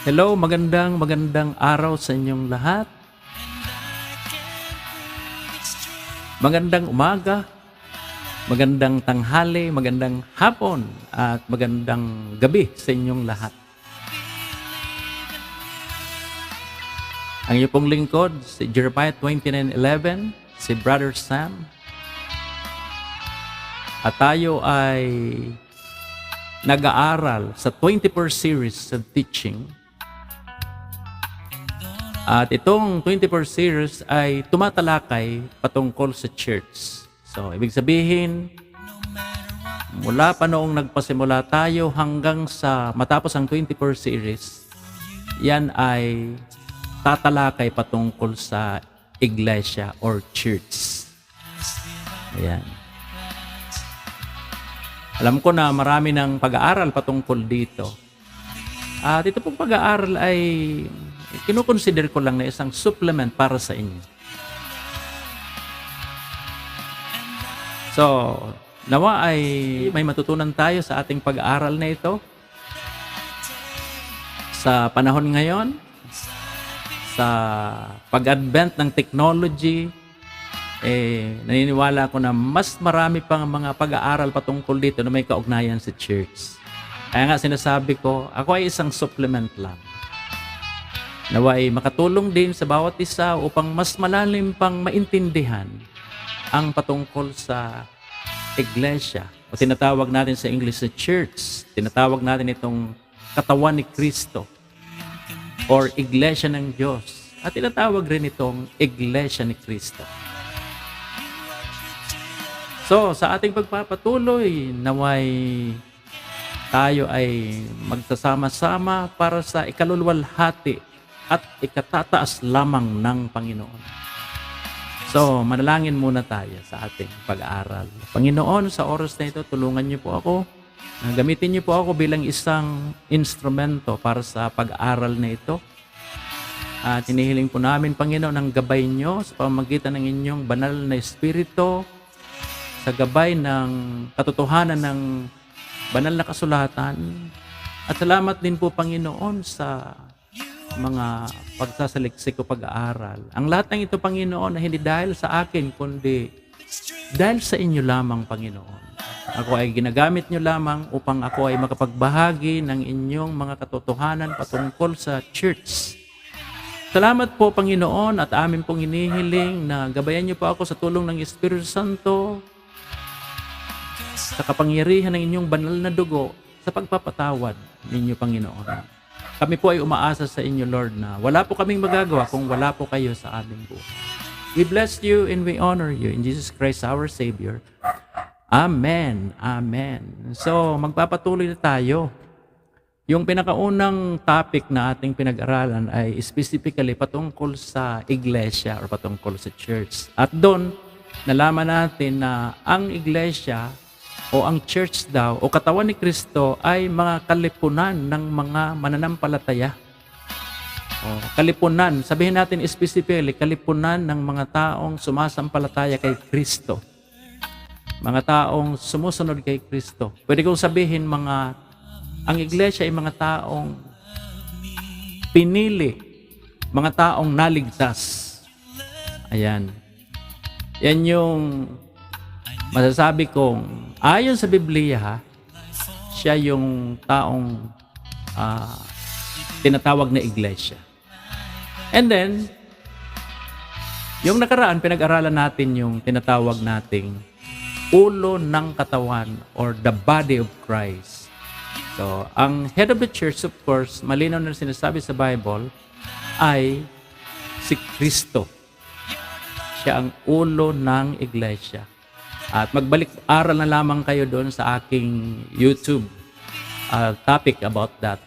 Hello, magandang magandang araw sa inyong lahat. Magandang umaga, magandang tanghali, magandang hapon, at magandang gabi sa inyong lahat. Ang iyo pong lingkod, si Jeremiah 29.11, si Brother Sam. At tayo ay nag-aaral sa 24 series of teaching At itong 24 series ay tumatalakay patungkol sa church. So, ibig sabihin, mula pa noong nagpasimula tayo hanggang sa matapos ang 24 series, yan ay tatalakay patungkol sa iglesia or church. Ayan. Alam ko na marami ng pag-aaral patungkol dito. At ito pong pag-aaral ay kinukonsider ko lang na isang supplement para sa inyo. So, nawa ay may matutunan tayo sa ating pag-aaral na ito. Sa panahon ngayon, sa pag-advent ng technology, eh, naniniwala ako na mas marami pang mga pag-aaral patungkol dito na may kaugnayan sa church. Kaya nga sinasabi ko, ako ay isang supplement lang. Naway makatulong din sa bawat isa upang mas malalim pang maintindihan ang patungkol sa iglesia o tinatawag natin sa English na church. Tinatawag natin itong katawan ni Kristo or iglesia ng Diyos. At tinatawag rin itong iglesia ni Kristo. So, sa ating pagpapatuloy, naway tayo ay magsasama-sama para sa ikalulwalhati at ikatataas lamang ng Panginoon. So, manalangin muna tayo sa ating pag-aaral. Panginoon, sa oras na ito, tulungan niyo po ako. Gamitin niyo po ako bilang isang instrumento para sa pag-aaral na ito. At hinihiling po namin, Panginoon, ang gabay niyo sa pamamagitan ng inyong banal na espiritu, sa gabay ng katotohanan ng banal na kasulatan. At salamat din po, Panginoon, sa mga pagsasaliksik o pag-aaral. Ang lahat ng ito, Panginoon, na hindi dahil sa akin, kundi dahil sa inyo lamang, Panginoon. Ako ay ginagamit nyo lamang upang ako ay makapagbahagi ng inyong mga katotohanan patungkol sa church. Salamat po, Panginoon, at amin pong inihiling na gabayan niyo po ako sa tulong ng Espiritu Santo sa kapangyarihan ng inyong banal na dugo sa pagpapatawad ninyo, Panginoon. Kami po ay umaasa sa inyo, Lord, na wala po kaming magagawa kung wala po kayo sa aming buhay. We bless you and we honor you in Jesus Christ, our Savior. Amen. Amen. So, magpapatuloy na tayo. Yung pinakaunang topic na ating pinag-aralan ay specifically patungkol sa iglesia or patungkol sa church. At doon, nalaman natin na ang iglesia o ang church daw o katawan ni Kristo ay mga kalipunan ng mga mananampalataya. O, kalipunan, sabihin natin specifically, kalipunan ng mga taong sumasampalataya kay Kristo. Mga taong sumusunod kay Kristo. Pwede kong sabihin mga ang iglesia ay mga taong pinili, mga taong naligtas. Ayan. Yan yung masasabi kong ayon sa Biblia, siya yung taong ah, tinatawag na iglesia. And then, yung nakaraan, pinag-aralan natin yung tinatawag nating ulo ng katawan or the body of Christ. So, ang head of the church, of course, malinaw na sinasabi sa Bible, ay si Kristo. Siya ang ulo ng iglesia. At magbalik aral na lamang kayo doon sa aking YouTube uh, topic about that.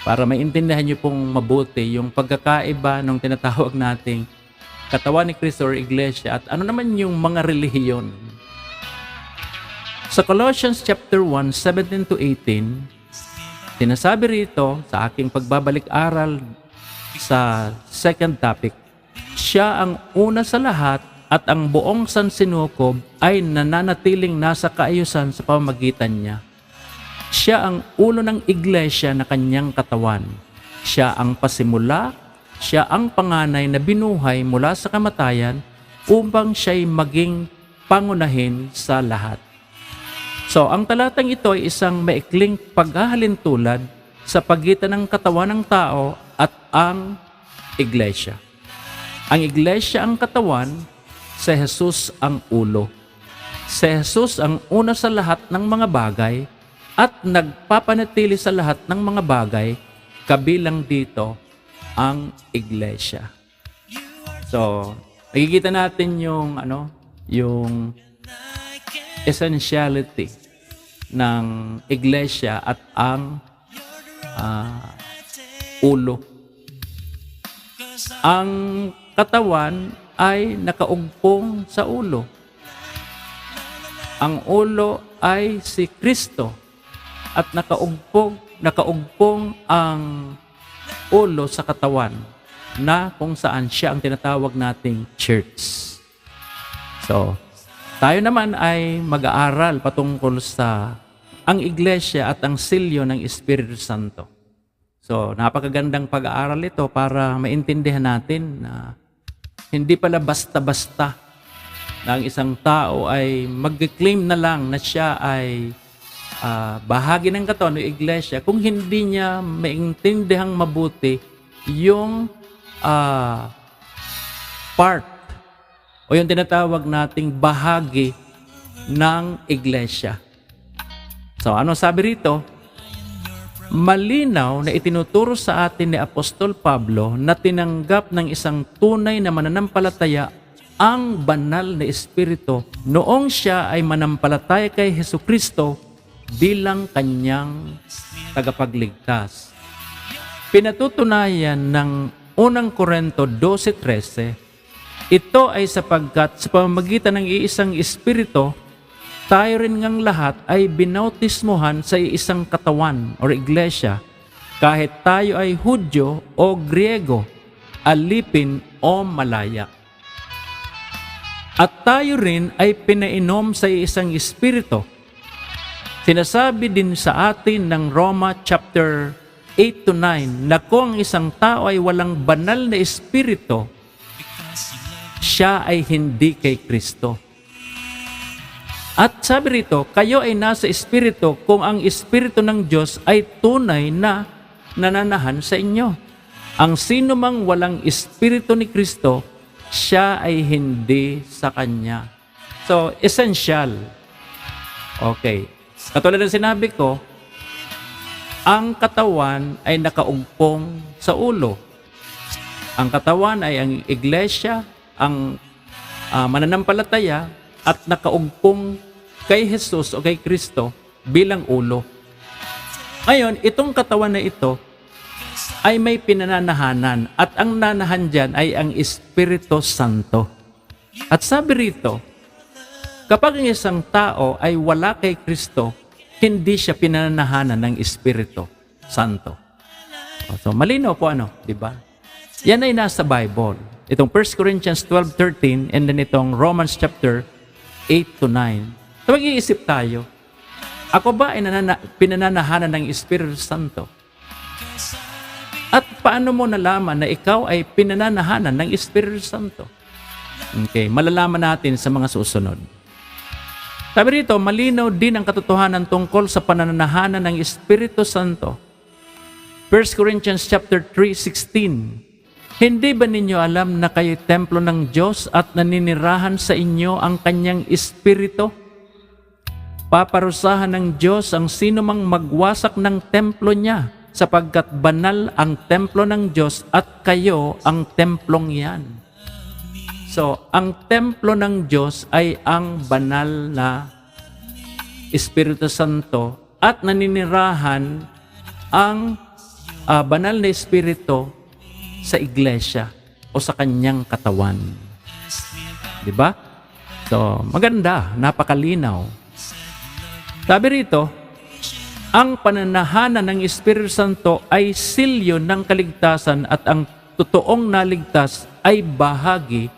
Para maintindihan niyo pong mabuti yung pagkakaiba ng tinatawag nating katawan ni Kristo or iglesia at ano naman yung mga relihiyon. Sa Colossians chapter 1, 17 to 18, sinasabi rito sa aking pagbabalik aral sa second topic, siya ang una sa lahat at ang buong sansinukob ay nananatiling nasa kaayusan sa pamamagitan niya. Siya ang ulo ng iglesia na kanyang katawan. Siya ang pasimula, siya ang panganay na binuhay mula sa kamatayan upang siya'y maging pangunahin sa lahat. So, ang talatang ito ay isang maikling paghahalin tulad sa pagitan ng katawan ng tao at ang iglesia. Ang iglesia ang katawan, si Jesus ang ulo. Si Jesus ang una sa lahat ng mga bagay at nagpapanatili sa lahat ng mga bagay, kabilang dito ang iglesia. So, nakikita natin yung ano, yung essentiality ng iglesia at ang ah, ulo. Ang katawan ay nakaugpong sa ulo. Ang ulo ay si Kristo at nakaugpong nakaugpong ang ulo sa katawan na kung saan siya ang tinatawag nating church. So, tayo naman ay mag-aaral patungkol sa ang iglesia at ang silyo ng Espiritu Santo. So, napakagandang pag-aaral ito para maintindihan natin na hindi pala basta-basta na ang isang tao ay mag-claim na lang na siya ay ah, bahagi ng katawan ng iglesia kung hindi niya maintindihang mabuti yung ah, part o yung tinatawag nating bahagi ng iglesia. So, ano sabi rito? Malinaw na itinuturo sa atin ni Apostol Pablo na tinanggap ng isang tunay na mananampalataya ang banal na Espiritu noong siya ay manampalataya kay Heso Kristo bilang kanyang tagapagligtas. Pinatutunayan ng unang Korento 12.13, ito ay sapagkat sa pamamagitan ng iisang Espiritu, tayo rin ngang lahat ay binautismuhan sa isang katawan o iglesia, kahit tayo ay Hudyo o Griego, alipin o malaya. At tayo rin ay pinainom sa isang espiritu. Sinasabi din sa atin ng Roma chapter 8 to 9 na kung ang isang tao ay walang banal na espiritu, siya ay hindi kay Kristo. At sabi rito, kayo ay nasa espiritu kung ang espiritu ng Diyos ay tunay na nananahan sa inyo. Ang sino mang walang espiritu ni Kristo, siya ay hindi sa Kanya. So, essential. Okay. Katulad ng sinabi ko, ang katawan ay nakaugpong sa ulo. Ang katawan ay ang iglesia, ang ah, mananampalataya, at nakaugpong kay Jesus o kay Kristo bilang ulo. Ngayon, itong katawan na ito ay may pinananahanan at ang nanahan dyan ay ang Espiritu Santo. At sabi rito, kapag ang isang tao ay wala kay Kristo, hindi siya pinananahanan ng Espiritu Santo. So malinaw po ano, di ba? Yan ay nasa Bible. Itong 1 Corinthians 12:13 and then itong Romans chapter 8 to 9. So mag-iisip tayo, ako ba ay nanana- pinananahanan ng Espiritu Santo? At paano mo nalaman na ikaw ay pinananahanan ng Espiritu Santo? Okay, malalaman natin sa mga susunod. Sabi rito, malinaw din ang katotohanan tungkol sa panananahanan ng Espiritu Santo. 1 Corinthians chapter 3:16. Hindi ba ninyo alam na kayo templo ng Diyos at naninirahan sa inyo ang kanyang espiritu? Paparusahan ng Diyos ang sino mang magwasak ng templo niya sapagkat banal ang templo ng Diyos at kayo ang templong yan. So, ang templo ng Diyos ay ang banal na Espiritu Santo at naninirahan ang ah, banal na Espiritu sa iglesia o sa kanyang katawan. Di ba? So, maganda, napakalinaw. Sabi rito, ang pananahanan ng Espiritu Santo ay silyo ng kaligtasan at ang totoong naligtas ay bahagi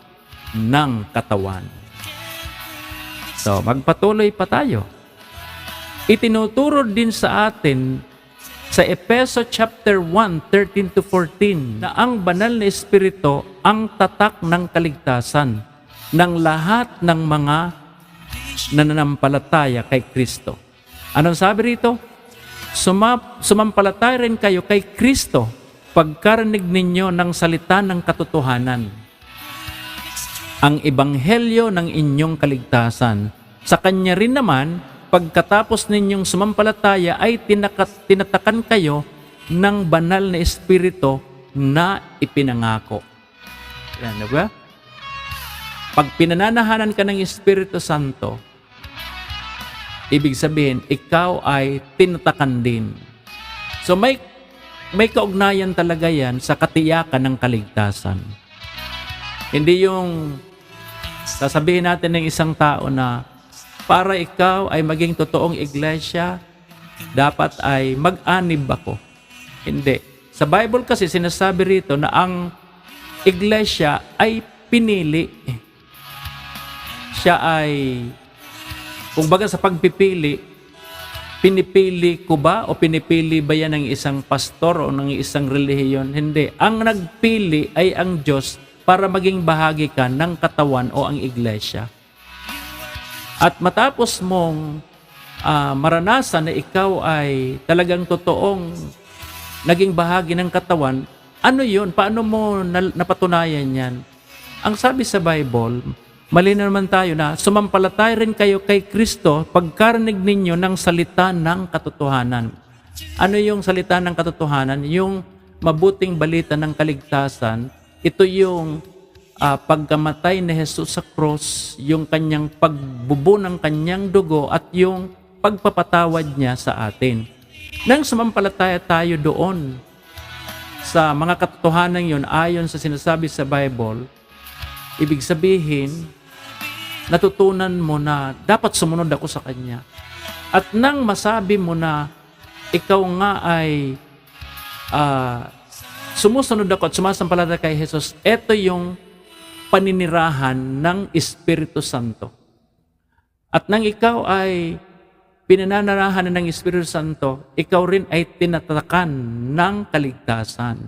ng katawan. So, magpatuloy pa tayo. Itinuturo din sa atin sa Epeso chapter 1, 13 to 14 na ang banal na espiritu ang tatak ng kaligtasan ng lahat ng mga nananampalataya kay Kristo. Anong sabi rito? Sumap, sumampalataya rin kayo kay Kristo pagkarinig ninyo ng salita ng katotohanan. Ang ebanghelyo ng inyong kaligtasan. Sa kanya rin naman, pagkatapos ninyong sumampalataya ay tinakat, tinatakan kayo ng banal na espiritu na ipinangako. Di ba? Pag pinananahanan ka ng Espiritu Santo, ibig sabihin, ikaw ay tinatakan din. So may, may kaugnayan talaga yan sa katiyakan ng kaligtasan. Hindi yung sasabihin natin ng isang tao na para ikaw ay maging totoong iglesia, dapat ay mag-anib ako. Hindi. Sa Bible kasi sinasabi rito na ang iglesia ay pinili. Siya ay, kung baga sa pagpipili, pinipili ko ba o pinipili ba yan ng isang pastor o ng isang relihiyon? Hindi. Ang nagpili ay ang Diyos para maging bahagi ka ng katawan o ang iglesia. At matapos mong ah, maranasan na ikaw ay talagang totoong naging bahagi ng katawan, ano yun? Paano mo napatunayan yan? Ang sabi sa Bible, malinaw naman tayo na sumampalatay rin kayo kay Kristo pagkarinig ninyo ng salita ng katotohanan. Ano yung salita ng katotohanan? Yung mabuting balita ng kaligtasan, ito yung ah, pagkamatay ni Jesus sa cross, yung kanyang pagbubo ng kanyang dugo at yung pagpapatawad niya sa atin. Nang sumampalataya tayo doon sa mga katotohanan yun ayon sa sinasabi sa Bible, ibig sabihin, natutunan mo na dapat sumunod ako sa Kanya. At nang masabi mo na ikaw nga ay ah, sumusunod ako at sumasampalataya kay Jesus, ito yung paninirahan ng Espiritu Santo. At nang ikaw ay pinananarahan ng Espiritu Santo, ikaw rin ay tinatakan ng kaligtasan.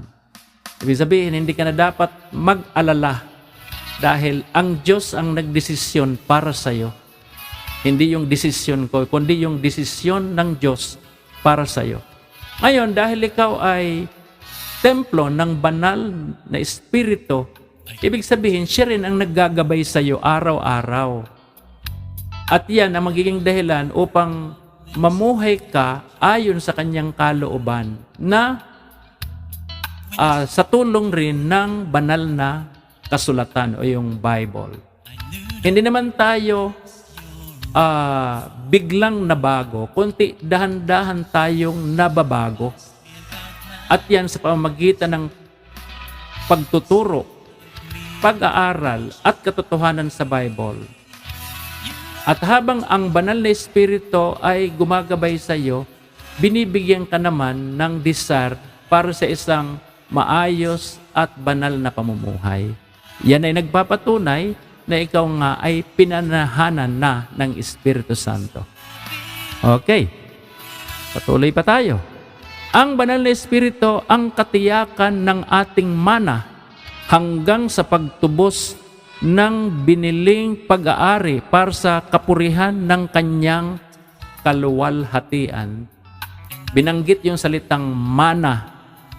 Ibig sabihin, hindi ka na dapat mag-alala dahil ang Diyos ang nagdesisyon para sa iyo. Hindi yung desisyon ko, kundi yung desisyon ng Diyos para sa iyo. Ngayon, dahil ikaw ay templo ng banal na Espiritu, ibig sabihin, siya rin ang naggagabay sa iyo araw-araw. At yan ang magiging dahilan upang mamuhay ka ayon sa kanyang kalooban na ah, sa tulong rin ng banal na kasulatan o yung Bible. Hindi naman tayo ah, biglang nabago, kundi dahan-dahan tayong nababago. At yan sa pamamagitan ng pagtuturo, pag-aaral at katotohanan sa Bible. At habang ang banal na espiritu ay gumagabay sa iyo, binibigyan ka naman ng desire para sa isang maayos at banal na pamumuhay. Yan ay nagpapatunay na ikaw nga ay pinanahanan na ng Espiritu Santo. Okay. Patuloy pa tayo. Ang banal na Espiritu ang katiyakan ng ating mana hanggang sa pagtubos ng biniling pag-aari para sa kapurihan ng kanyang kaluwalhatian. Binanggit yung salitang mana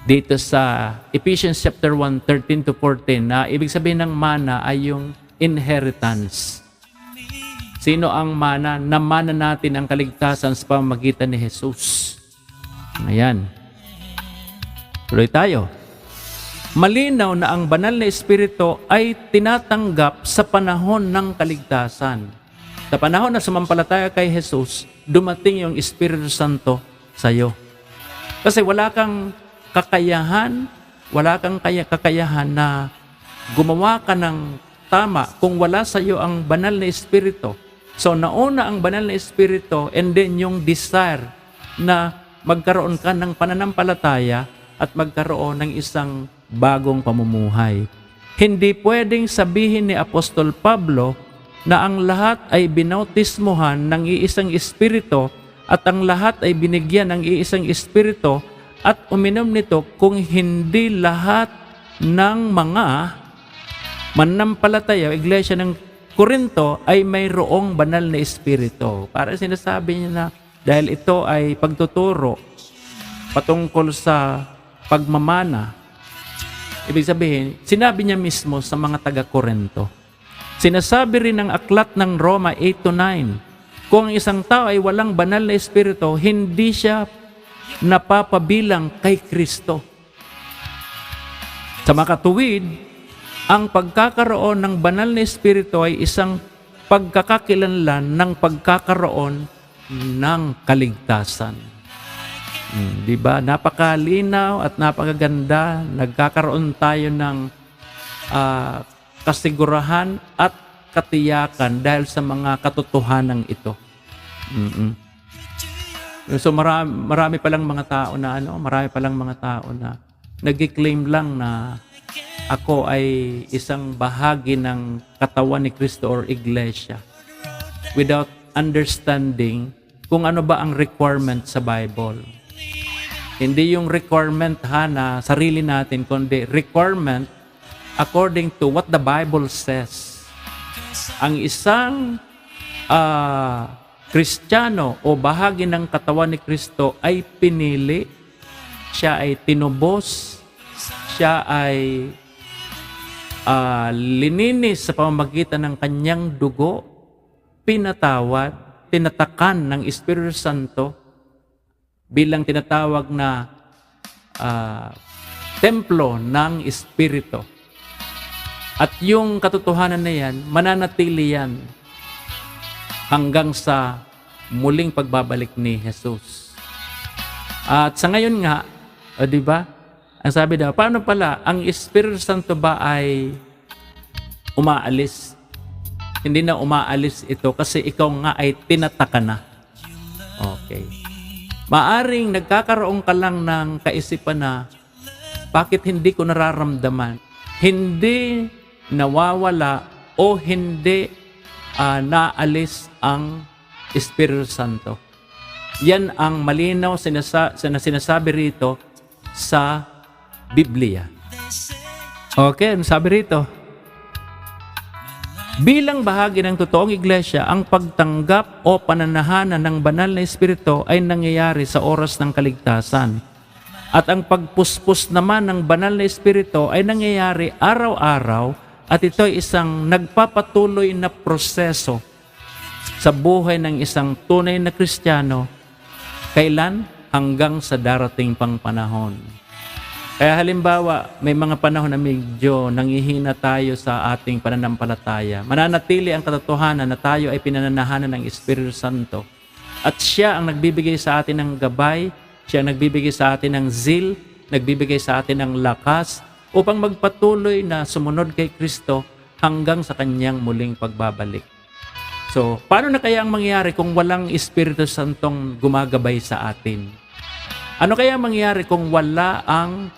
dito sa Ephesians chapter 1, 13 to 14 na ibig sabihin ng mana ay yung inheritance. Sino ang mana? Namana natin ang kaligtasan sa pamamagitan ni Jesus. Ayan. Tuloy tayo. Malinaw na ang banal na espiritu ay tinatanggap sa panahon ng kaligtasan. Sa panahon na sumampalataya kay Jesus, dumating yung Espiritu Santo sa iyo. Kasi wala kang kakayahan, wala kang kaya kakayahan na gumawa ka ng tama kung wala sa iyo ang banal na espiritu. So nauna ang banal na espiritu and then yung desire na magkaroon ka ng pananampalataya at magkaroon ng isang bagong pamumuhay. Hindi pwedeng sabihin ni Apostol Pablo na ang lahat ay binautismuhan ng iisang espiritu at ang lahat ay binigyan ng iisang espiritu at uminom nito kung hindi lahat ng mga mananampalataya, iglesia ng Korinto ay mayroong banal na espiritu. Para sinasabi niya na dahil ito ay pagtuturo patungkol sa pagmamana, ibig sabihin, sinabi niya mismo sa mga taga-Korinto. Sinasabi rin ng aklat ng Roma 8 to 9, kung ang isang tao ay walang banal na espiritu, hindi siya napapabilang kay Kristo. Sa makatuwid, ang pagkakaroon ng banal na espiritu ay isang pagkakakilanlan ng pagkakaroon ng kaligtasan. Hmm, di ba? Napakalinaw at napakaganda. Nagkakaroon tayo ng ah, kasigurahan at katiyakan dahil sa mga katotohanan ito. Mm-mm. So marami, marami palang mga tao na ano, marami palang mga tao na nagki-claim lang na ako ay isang bahagi ng katawan ni Kristo or iglesia without understanding kung ano ba ang requirement sa Bible. Hindi yung requirement ha na sarili natin, kundi requirement according to what the Bible says. Ang isang ah, Kristiyano o bahagi ng katawan ni Kristo ay pinili, siya ay tinubos, siya ay ah, lininis sa pamamagitan ng kanyang dugo, pinatawad, tinatakan ng Espiritu Santo bilang tinatawag na ah, templo ng Espiritu. At yung katotohanan na yan, mananatili yan hanggang sa muling pagbabalik ni Jesus. At sa ngayon nga, o di ba? Ang sabi daw, paano pala ang Espiritu Santo ba ay umaalis? Hindi na umaalis ito kasi ikaw nga ay tinataka na. Okay. Maaring nagkakaroon ka lang ng kaisipan na bakit hindi ko nararamdaman? Hindi nawawala o hindi ah, naalis ang Espiritu Santo. Yan ang malinaw sinasa, na sinasabi rito sa Biblia. Okay, ano sabi rito? Bilang bahagi ng totoong iglesia, ang pagtanggap o pananahanan ng banal na Espiritu ay nangyayari sa oras ng kaligtasan. At ang pagpuspos naman ng banal na Espiritu ay nangyayari araw-araw at ito ay isang nagpapatuloy na proseso sa buhay ng isang tunay na Kristiyano kailan hanggang sa darating pang panahon. Kaya halimbawa, may mga panahon na medyo nangihina tayo sa ating pananampalataya. Mananatili ang katotohanan na tayo ay pinananahanan ng Espiritu Santo. At siya ang nagbibigay sa atin ng gabay, siya ang nagbibigay sa atin ng zeal, nagbibigay sa atin ng lakas upang magpatuloy na sumunod kay Kristo hanggang sa kanyang muling pagbabalik. So, paano na kaya ang mangyayari kung walang Espiritu Santong gumagabay sa atin? Ano kaya ang mangyayari kung wala ang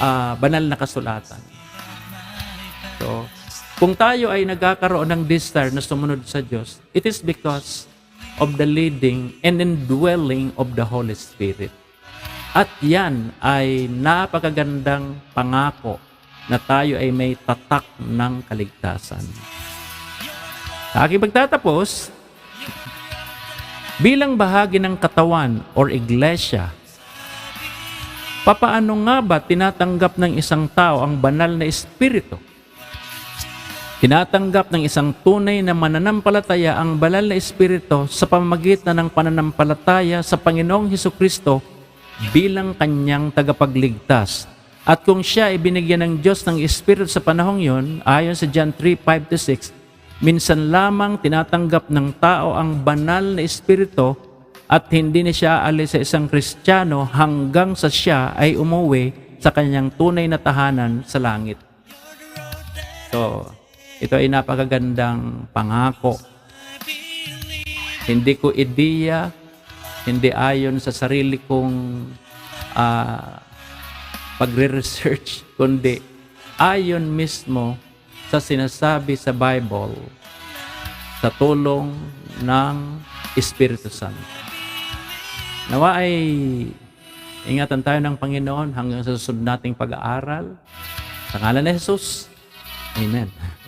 ah, banal na kasulatan? So, kung tayo ay nagkakaroon ng desire na sumunod sa Diyos, it is because of the leading and indwelling of the Holy Spirit. At yan ay napakagandang pangako na tayo ay may tatak ng kaligtasan. Sa aking pagtatapos, bilang bahagi ng katawan or iglesia, papaano nga ba tinatanggap ng isang tao ang banal na espiritu? Tinatanggap ng isang tunay na mananampalataya ang banal na espiritu sa pamamagitan ng pananampalataya sa Panginoong Heso Kristo bilang kanyang tagapagligtas. At kung siya ay binigyan ng Diyos ng Espiritu sa panahong yon, ayon sa John 3, 5 to 6, minsan lamang tinatanggap ng tao ang banal na Espiritu at hindi na siya alis sa isang Kristiyano hanggang sa siya ay umuwi sa kanyang tunay na tahanan sa langit. So, ito ay napakagandang pangako. Hindi ko ideya, hindi ayon sa sarili kong ah, pagre-research, kundi ayon mismo sa sinasabi sa Bible sa tulong ng Espiritu Santo. Nawa ay ingatan tayo ng Panginoon hanggang sa susunod nating pag-aaral. Sa ngalan ni Jesus, Amen.